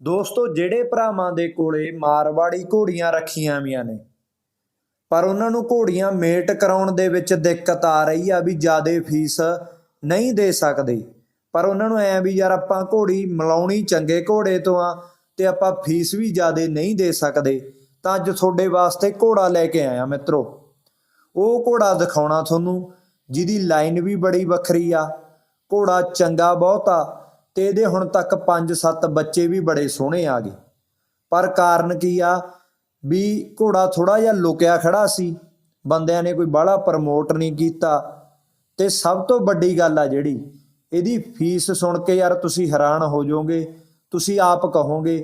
ਦੋਸਤੋ, ਜਿਹੜੇ ਭਰਾਵਾਂ ਦੇ ਕੋਲੇ ਮਾਰਵਾੜੀ ਘੋੜੀਆਂ ਰੱਖੀਆਂ ਵੀਆਂ ਨੇ, ਪਰ ਉਹਨਾਂ ਨੂੰ ਘੋੜੀਆਂ ਮੇਟ ਕਰਾਉਣ ਦੇ ਵਿੱਚ ਦਿੱਕਤ ਆ ਰਹੀ ਆ ਵੀ ਜਿਆਦੇ ਫੀਸ ਨਹੀਂ ਦੇ ਸਕਦੇ। ਪਰ ਉਹਨਾਂ ਨੂੰ ਐ ਵੀ ਯਾਰ ਆਪਾਂ ਘੋੜੀ ਮਲਾਉਣੀ ਚੰਗੇ ਘੋੜੇ ਤੋਂ ਆ ਤੇ ਆਪਾਂ ਫੀਸ ਵੀ ਜਿਆਦੇ ਨਹੀਂ ਦੇ ਸਕਦੇ, ਤਾਂ ਅੱਜ ਤੁਹਾਡੇ ਵਾਸਤੇ ਘੋੜਾ ਲੈ ਕੇ ਆਇਆ ਮਿੱਤਰੋ। ਉਹ ਘੋੜਾ ਦਿਖਾਉਣਾ ਤੁਹਾਨੂੰ, ਜਿਹਦੀ ਲਾਈਨ ਵੀ ਬੜੀ ਵੱਖਰੀ ਆ, ਘੋੜਾ ਚੰਗਾ ਬਹੁਤ ਆ ਤੇ ਇਹਦੇ ਹੁਣ ਤੱਕ 5-7 ਬੱਚੇ ਵੀ ਬੜੇ ਸੋਹਣੇ ਆ ਗਏ। ਪਰ ਕਾਰਨ ਕੀ ਆ? ਵੀ ਘੋੜਾ ਥੋੜਾ ਜਿਹਾ ਲੁਕਿਆ ਖੜਾ ਸੀ। ਬੰਦਿਆਂ ਨੇ ਕੋਈ ਬਾਹਲਾ ਪ੍ਰਮੋਟ ਨਹੀਂ ਕੀਤਾ। ਤੇ ਸਭ ਤੋਂ ਵੱਡੀ ਗੱਲ ਆ ਜਿਹੜੀ, ਇਹਦੀ ਫੀਸ ਸੁਣ ਕੇ ਯਾਰ ਤੁਸੀਂ ਹੈਰਾਨ ਹੋ ਜਾਓਗੇ। ਤੁਸੀਂ ਆਪ ਕਹੋਗੇ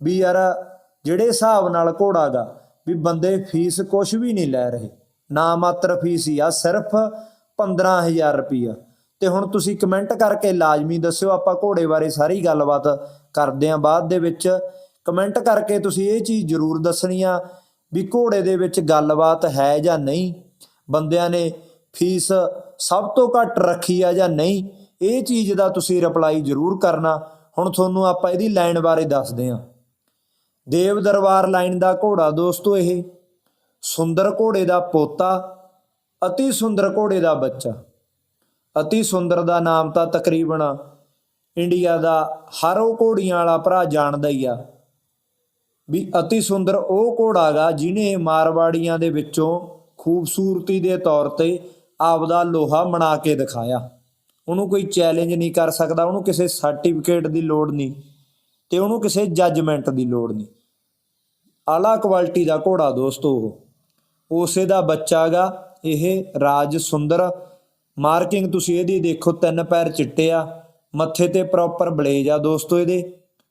ਵੀ ਯਾਰ ਜਿਹੜੇ ਹਿਸਾਬ ਨਾਲ ਘੋੜਾ ਗਾ, ਵੀ ਬੰਦੇ ਫੀਸ ਕੁਝ ਵੀ ਨਹੀਂ ਲੈ ਰਹੇ। ਨਾ ਮਾਤਰ ਫੀਸ ਹੀ ਆ, ਸਿਰਫ 15000 ਰੁਪਈਆ। ਤੇ ਹੁਣ ਤੁਸੀਂ ਕਮੈਂਟ ਕਰਕੇ ਲਾਜ਼ਮੀ ਦੱਸਿਓ, ਆਪਾਂ ਘੋੜੇ ਬਾਰੇ ਸਾਰੀ ਗੱਲਬਾਤ ਕਰਦੇ ਆਂ ਬਾਅਦ ਦੇ ਵਿੱਚ। ਕਮੈਂਟ ਕਰਕੇ ਤੁਸੀਂ ਇਹ ਚੀਜ਼ ਜ਼ਰੂਰ ਦੱਸਣੀ ਆ ਵੀ ਘੋੜੇ ਦੇ ਵਿੱਚ ਗੱਲਬਾਤ ਹੈ ਜਾਂ ਨਹੀਂ, ਬੰਦਿਆਂ ਨੇ ਫੀਸ ਸਭ ਤੋਂ ਘੱਟ ਰੱਖੀ ਆ ਜਾਂ ਨਹੀਂ, ਇਹ ਚੀਜ਼ ਦਾ ਤੁਸੀਂ ਰਿਪਲਾਈ ਜ਼ਰੂਰ ਕਰਨਾ। ਹੁਣ ਤੁਹਾਨੂੰ ਆਪਾਂ ਇਹਦੀ ਲਾਈਨ ਬਾਰੇ ਦੱਸਦੇ ਆਂ ਦੇਵ ਦਰਬਾਰ ਲਾਈਨ ਦਾ ਘੋੜਾ ਦੋਸਤੋ ਇਹ, ਸੁੰਦਰ ਘੋੜੇ ਦਾ ਪੋਤਾ, ਅਤੀ ਸੁੰਦਰ ਘੋੜੇ ਦਾ ਬੱਚਾ। ਅਤੀ ਸੁੰਦਰ ਦਾ ਨਾਮ ਤਾਂ ਤਕਰੀਬਨ ਇੰਡੀਆ ਦਾ ਹਰ ਉਹ ਘੋੜੀਆਂ ਵਾਲਾ ਭਰਾ ਜਾਣਦਾ ਹੀ ਆ। ਵੀ ਅਤੀ ਸੁੰਦਰ ਉਹ ਘੋੜਾ ਗਾ ਜਿਹਨੇ ਮਾਰਵਾੜੀਆਂ ਦੇ ਵਿੱਚੋਂ ਖੂਬਸੂਰਤੀ ਦੇ ਤੌਰ ਤੇ ਆਪਦਾ ਲੋਹਾ ਬਣਾ ਕੇ ਦਿਖਾਇਆ। ਉਹਨੂੰ ਕੋਈ ਚੈਲੰਜ ਨਹੀਂ ਕਰ ਸਕਦਾ, ਉਹਨੂੰ ਕਿਸੇ ਸਰਟੀਫਿਕੇਟ ਦੀ ਲੋੜ ਨਹੀਂ ਤੇ ਉਹਨੂੰ ਕਿਸੇ ਜੱਜਮੈਂਟ ਦੀ ਲੋੜ ਨਹੀਂ। ਆਲਾ ਕੁਆਲਿਟੀ ਦਾ ਘੋੜਾ ਦੋਸਤੋ ਉਹ। ਉਸੇ ਦਾ ਬੱਚਾ ਗਾ, ਇਹ ਰਾਜ ਸੁੰਦਰ ਮਾਰਕਿੰਗ ਤੁਸੀਂ ਇਹਦੀ ਦੇਖੋ, ਤਿੰਨ ਪੈਰ ਚਿੱਟੇ ਆ, ਮੱਥੇ ਤੇ ਪ੍ਰੋਪਰ ਬਲੇਜ ਆ ਦੋਸਤੋ ਇਹਦੇ,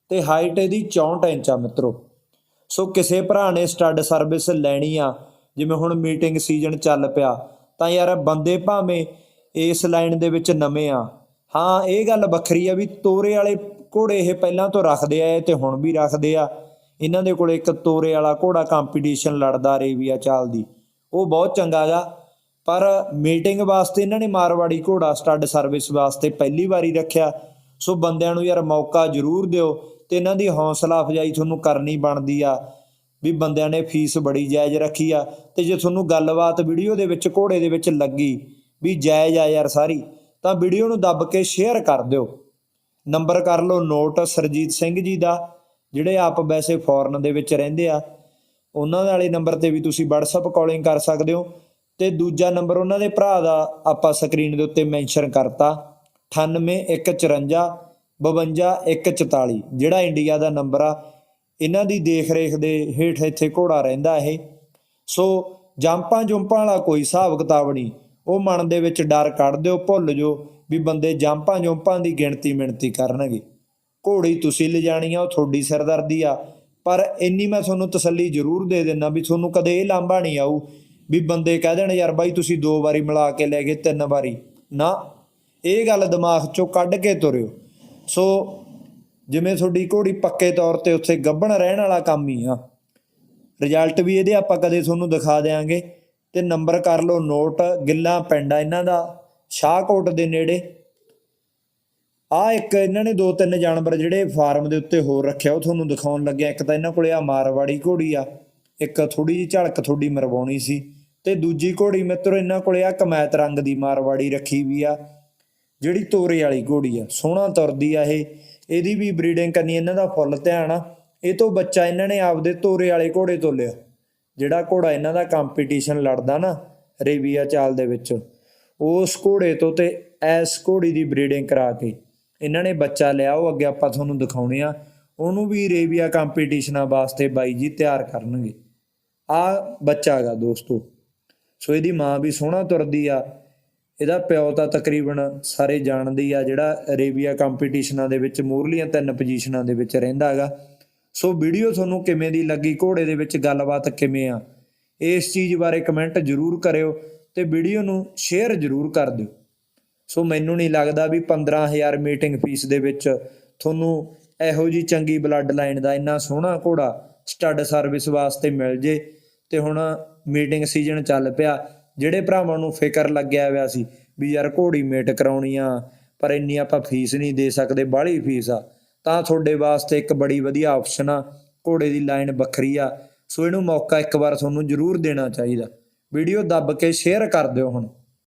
ਤੇ ਹਾਈਟ ਇਹਦੀ 64 ਇੰਚ ਆ ਮਿੱਤਰੋ। ਸੋ ਕਿਸੇ ਭਰਾ ਨੇ ਸਟੱਡ ਸਰਵਿਸ ਲੈਣੀ ਆ, ਜਿਵੇਂ ਹੁਣ ਮੀਟਿੰਗ ਸੀਜ਼ਨ ਚੱਲ ਪਿਆ, ਤਾਂ ਯਾਰ ਬੰਦੇ ਭਾਵੇਂ ਇਸ ਲਾਈਨ ਦੇ ਵਿੱਚ ਨਵੇਂ ਆ। ਹਾਂ, ਇਹ ਗੱਲ ਵੱਖਰੀ ਆ ਵੀ ਤੋਰੇ ਵਾਲੇ ਘੋੜੇ ਇਹ ਪਹਿਲਾਂ ਤੋਂ ਰੱਖਦੇ ਆ ਤੇ ਹੁਣ ਵੀ ਰੱਖਦੇ ਆ। ਇਹਨਾਂ ਦੇ ਕੋਲ ਇੱਕ ਤੋਰੇ ਵਾਲਾ ਘੋੜਾ ਕੰਪੀਟੀਸ਼ਨ ਲੜਦਾ ਰੇਵੀਆ ਚੱਲਦੀ ਉਹ ਬਹੁਤ ਚੰਗਾ ਗਾ। ਪਰ ਮੀਟਿੰਗ ਵਾਸਤੇ ਇਹਨਾਂ ਨੇ ਮਾਰਵਾੜੀ ਘੋੜਾ ਸਟੱਡ ਸਰਵਿਸ ਵਾਸਤੇ ਪਹਿਲੀ ਵਾਰੀ ਰੱਖਿਆ। ਸੋ ਬੰਦਿਆਂ ਨੂੰ ਯਾਰ ਮੌਕਾ ਜ਼ਰੂਰ ਦਿਓ ਤੇ ਇਹਨਾਂ ਦੀ ਹੌਸਲਾ ਅਫਜਾਈ ਤੁਹਾਨੂੰ ਕਰਨੀ ਬਣਦੀ ਆ। ਵੀ ਬੰਦਿਆਂ ਨੇ ਫੀਸ ਬੜੀ ਜਾਇਜ਼ ਰੱਖੀ ਆ ਤੇ ਜੇ ਤੁਹਾਨੂੰ ਗੱਲਬਾਤ ਵੀਡੀਓ ਦੇ ਵਿੱਚ, ਘੋੜੇ ਦੇ ਵਿੱਚ ਲੱਗੀ ਵੀ ਜਾਇਜ਼ ਆ ਯਾਰ ਸਾਰੀ, ਤਾਂ ਵੀਡੀਓ ਨੂੰ ਦੱਬ ਕੇ ਸ਼ੇਅਰ ਕਰ ਦਿਓ। ਨੰਬਰ ਕਰ ਲਓ ਨੋਟ ਸਰਜੀਤ ਸਿੰਘ ਜੀ ਦਾ, ਜਿਹੜੇ ਆਪ ਵੈਸੇ ਫੋਰਨ ਦੇ ਵਿੱਚ ਰਹਿੰਦੇ ਆ। ਉਹਨਾਂ ਵਾਲੇ ਨੰਬਰ ਤੇ ਵੀ ਤੁਸੀਂ WhatsApp ਕਾਲਿੰਗ ਕਰ ਸਕਦੇ ਹੋ। ਤੇ ਦੂਜਾ ਨੰਬਰ ਉਹਨਾਂ ਦੇ ਭਰਾ ਦਾ ਆਪਾਂ ਸਕਰੀਨ ਦੇ ਉੱਤੇ ਮੈਂਸ਼ਨ ਕਰਤਾ 98154 52144 ਜਿਹੜਾ ਇੰਡੀਆ ਦਾ ਨੰਬਰ ਆ, ਇਹਨਾਂ ਦੀ ਦੇਖ ਰੇਖ ਦੇ ਹੇਠ ਇੱਥੇ ਘੋੜਾ ਰਹਿੰਦਾ ਇਹ। ਸੋ ਜੰਪਾਂ ਜੁੰਪਾਂ ਵਾਲਾ ਕੋਈ ਹਿਸਾਬ ਕਿਤਾਬ ਨਹੀਂ, ਉਹ ਮਨ ਦੇ ਵਿੱਚ ਡਰ ਕੱਢ ਦਿਓ, ਭੁੱਲ ਜੋ ਵੀ ਬੰਦੇ ਜੰਪਾਂ ਜੁੰਪਾਂ ਦੀ ਗਿਣਤੀ ਮਿਣਤੀ ਕਰਨਗੇ। ਘੋੜੀ ਤੁਸੀਂ ਲਿਜਾਣੀ ਆ, ਉਹ ਤੁਹਾਡੀ ਸਿਰਦਰਦੀ ਆ, ਪਰ ਇੰਨੀ ਮੈਂ ਤੁਹਾਨੂੰ ਤਸੱਲੀ ਜ਼ਰੂਰ ਦੇ ਦਿੰਦਾ ਵੀ ਤੁਹਾਨੂੰ ਕਦੇ ਇਹ ਲਾਂਭਾ ਨਹੀਂ ਆਊ ਵੀ ਬੰਦੇ ਕਹਿ ਦੇਣ, ਯਾਰ ਬਾਈ ਤੁਸੀਂ ਦੋ ਵਾਰੀ ਮਿਲਾ ਕੇ ਲੈ ਗਏ, ਤਿੰਨ ਵਾਰੀ। ਨਾ, ਇਹ ਗੱਲ ਦਿਮਾਗ ਚੋਂ ਕੱਢ ਕੇ ਤੁਰਿਓ। ਸੋ ਜਿਵੇਂ ਤੁਹਾਡੀ ਘੋੜੀ ਪੱਕੇ ਤੌਰ ਤੇ ਉੱਥੇ ਗੱਭਣ ਰਹਿਣ ਵਾਲਾ ਕੰਮ ਹੀ ਆ। ਰਿਜ਼ਲਟ ਵੀ ਇਹਦੇ ਆਪਾਂ ਕਦੇ ਤੁਹਾਨੂੰ ਦਿਖਾ ਦੇਾਂਗੇ ਤੇ ਨੰਬਰ ਕਰ ਲਓ, ਨੋਟ, ਗਿੱਲਾ ਪਿੰਡ ਆ ਇਹਨਾਂ ਦਾ, ਸ਼ਾਹਕੋਟ ਦੇ ਨੇੜੇ। ਆ ਇੱਕ ਇਹਨਾਂ ਨੇ ਦੋ ਤਿੰਨ ਜਾਨਵਰ ਜਿਹੜੇ ਫਾਰਮ ਦੇ ਉੱਤੇ ਹੋਰ ਰੱਖਿਆ, ਉਹ ਤੁਹਾਨੂੰ ਦਿਖਾਉਣ ਲੱਗਿਆ। ਇੱਕ ਤਾਂ ਇਹਨਾਂ ਕੋਲੇ ਆ ਮਾਰਵਾੜੀ ਘੋੜੀ ਆ। ਇੱਕ ਥੋੜੀ ਜਿਹੀ ਝਲਕ ਥੋੜੀ ਮਰਵਾਉਣੀ ਸੀ। ਤੇ ਦੂਜੀ ਘੋੜੀ ਮਿੱਤਰੋ, ਇਹਨਾਂ ਕੋਲੇ ਆ ਕਮੈਤ ਰੰਗ ਦੀ ਮਾਰਵਾੜੀ ਰੱਖੀ ਵੀ ਆ, ਜਿਹੜੀ ਤੋਰੇ ਵਾਲੀ ਘੋੜੀ ਆ, ਸੋਹਣਾ ਤੁਰਦੀ ਆ ਇਹ। ਇਹਦੀ ਵੀ ਬਰੀਡਿੰਗ ਕਰਨੀ, ਇਹਨਾਂ ਦਾ ਫੁੱਲ ਧਿਆਨ ਆ। ਇਹ ਤੋਂ ਬੱਚਾ ਇਹਨਾਂ ਨੇ ਆਪਦੇ ਤੋਰੇ ਵਾਲੇ ਘੋੜੇ ਤੋਂ ਲਿਆ, ਜਿਹੜਾ ਘੋੜਾ ਇਹਨਾਂ ਦਾ ਕੰਪੀਟੀਸ਼ਨ ਲੜਦਾ ਨਾ ਰੇਬੀਆ ਚਾਲ ਦੇ ਵਿੱਚ। ਉਸ ਘੋੜੇ ਤੋਂ ਤੇ ਐਸ ਘੋੜੀ ਦੀ ਬਰੀਡਿੰਗ ਕਰਾ ਕੇ ਇਹਨਾਂ ਨੇ ਬੱਚਾ ਲਿਆ, ਉਹ ਅੱਗੇ ਆਪਾਂ ਤੁਹਾਨੂੰ ਦਿਖਾਉਣੇ ਆ। ਉਹਨੂੰ ਵੀ ਰੇਵੀਆ ਕੰਪੀਟੀਸ਼ਨਾਂ ਵਾਸਤੇ ਬਾਈ ਜੀ ਤਿਆਰ ਕਰਨਗੇ। ਆ ਬੱਚਾ ਹੈਗਾ ਦੋਸਤੋ। ਸੋ ਇਹਦੀ ਮਾਂ ਵੀ ਸੋਹਣਾ ਤੁਰਦੀ ਆ। ਇਹਦਾ ਪਿਓ ਤਾਂ ਤਕਰੀਬਨ ਸਾਰੇ ਜਾਣਦੇ ਆ, ਜਿਹੜਾ ਅਰੇਬੀਆ ਕੰਪੀਟੀਸ਼ਨਾਂ ਦੇ ਵਿੱਚ ਮੂਰਲੀਆਂ ਤਿੰਨ ਪੋਜੀਸ਼ਨਾਂ ਦੇ ਵਿੱਚ ਰਹਿੰਦਾ ਹੈਗਾ। ਸੋ ਵੀਡੀਓ ਤੁਹਾਨੂੰ ਕਿਵੇਂ ਦੀ ਲੱਗੀ, ਘੋੜੇ ਦੇ ਵਿੱਚ ਗੱਲਬਾਤ ਕਿਵੇਂ ਆ, ਇਸ ਚੀਜ਼ ਬਾਰੇ ਕਮੈਂਟ ਜ਼ਰੂਰ ਕਰਿਓ ਤੇ ਵੀਡੀਓ ਨੂੰ ਸ਼ੇਅਰ ਜ਼ਰੂਰ ਕਰ ਦਿਓ। ਸੋ ਮੈਨੂੰ ਨਹੀਂ ਲੱਗਦਾ ਵੀ 15000 ਮੀਟਿੰਗ ਫੀਸ ਦੇ ਵਿੱਚ ਤੁਹਾਨੂੰ ਇਹੋ ਜੀ ਚੰਗੀ ਬਲੱਡ ਲਾਈਨ ਦਾ ਇੰਨਾ ਸੋਹਣਾ ਘੋੜਾ ਸਟੱਡ ਸਰਵਿਸ ਵਾਸਤੇ ਮਿਲ ਜੇ। ਤੇ ਹੁਣ ਮੀਟਿੰਗ ਸੀਜ਼ਨ ਚੱਲ ਪਿਆ, ਜਿਹੜੇ ਭਰਾਵਾਂ ਨੂੰ ਫਿਕਰ ਲੱਗਿਆ ਹੋਇਆ ਸੀ ਵੀ ਯਾਰ ਘੋੜੀ ਮੇਟ ਕਰਾਉਣੀ ਆ, ਪਰ ਇੰਨੀ ਆਪਾਂ ਫੀਸ ਨਹੀਂ ਦੇ ਸਕਦੇ, ਬਾਹਲੀ ਫੀਸ ਆ, ਤਾਂ ਤੁਹਾਡੇ ਵਾਸਤੇ ਇੱਕ ਬੜੀ ਵਧੀਆ ਆਪਸ਼ਨ ਆ, ਘੋੜੇ ਦੀ ਲਾਈਨ ਵੱਖਰੀ ਆ, ਸੋ ਇਹਨੂੰ ਮੌਕਾ ਇੱਕ ਵਾਰ ਤੁਹਾਨੂੰ ਜ਼ਰੂਰ ਦੇਣਾ ਚਾਹੀਦਾ। ਵੀਡੀਓ ਦੱਬ ਕੇ ਸ਼ੇਅਰ ਕਰ ਦਿਓ ਹੁਣ।